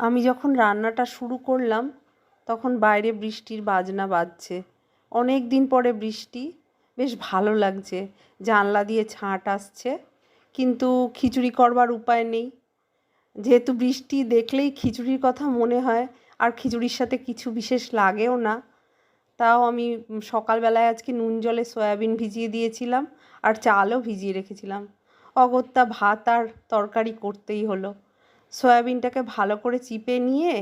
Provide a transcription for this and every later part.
আমি যখন রান্নাটা শুরু করলাম, তখন বাইরে বৃষ্টির বাজনা বাজছে। অনেক দিন পরে বৃষ্টি, বেশ ভালো লাগছে। জানলা দিয়ে ছাঁট আসছে, কিন্তু খিচুড়ি করবার উপায় নেই। যেহেতু বৃষ্টি দেখলেই খিচুড়ির কথা মনে হয়, আর খিচুড়ির সাথে কিছু বিশেষ লাগেও না, তাও আমি সকালবেলায় আজকে নুন জলে সয়াবিন ভিজিয়ে দিয়েছিলাম, আর চালও ভিজিয়ে রেখেছিলাম। অগত্যা ভাত আর তরকারি করতেই হলো। সয়াবিনটাকে ভালো করে চিপে নিয়ে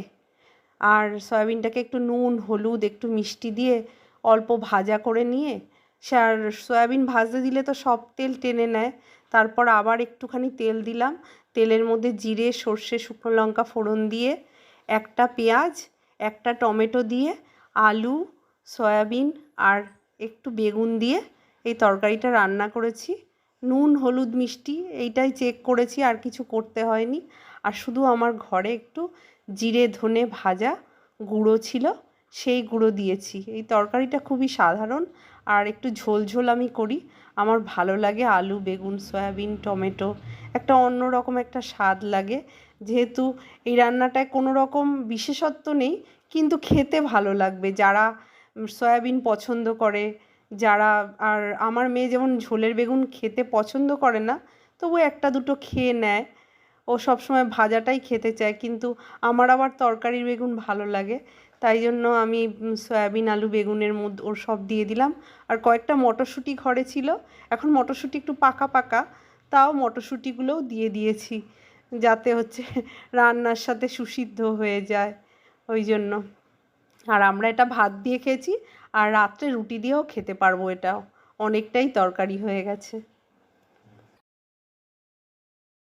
আর সয়াবিনটাকে একটু নুন, হলুদ, একটু মিষ্টি দিয়ে অল্প ভাজা করে নিয়ে সে আর সয়াবিন ভাজতে দিলে তো সব তেল টেনে নেয়। তারপর আবার একটুখানি তেল দিলাম। তেলের মধ্যে জিরে, সর্ষে, শুকনো লঙ্কা ফোড়ন দিয়ে একটা পেঁয়াজ, একটা টমেটো দিয়ে আলু, সয়াবিন আর একটু বেগুন দিয়ে এই তরকারিটা রান্না করেছি। নুন, হলুদ মিষ্টি এইটাই চেক করেছি, আর কিছু করতে হয়নি। আর শুধু আমার ঘরে একটু জিরে, ধনে ভাজা গুঁড়ো ছিল, সেই গুঁড়ো দিয়েছি। এই তরকারিটা খুবই সাধারণ, আর একটু ঝোল ঝোল আমি করি। আমার ভালো লাগে আলু, বেগুন, সয়াবিন, টমেটো, একটা অন্য রকম একটা স্বাদ লাগে। যেহেতু এই রান্নাটায় কোনো রকম বিশেষত্ব নেই, কিন্তু খেতে ভালো লাগবে। যারা সয়াবিন পছন্দ করে যারা, আর আমার মেয়ে যেমন ঝোলের বেগুন খেতে পছন্দ করে না, তবু একটা দুটো খেয়ে নেয়। ও সবসময় ভাজাটাই খেতে চায়, কিন্তু আমার আবার তরকারির বেগুন ভালো লাগে। তাই জন্য আমি সয়াবিন, আলু, বেগুনের মধ্যে ওর সব দিয়ে দিলাম। আর কয়েকটা মটরশুঁটি ঘরে ছিল। এখন মটরশুঁটি একটু পাকা পাকা। তাও মটরশুঁটিগুলোও দিয়ে দিয়েছি। যাতে হচ্ছে রান্নার সাথে সুসিদ্ধ হয়ে যায়। ওই জন্য। আর আমরা এটা ভাত দিয়ে খেয়েছি আর রাত্রে রুটি দিয়েও খেতে পারব এটা অনেকটাই তরকারি হয়ে গেছে।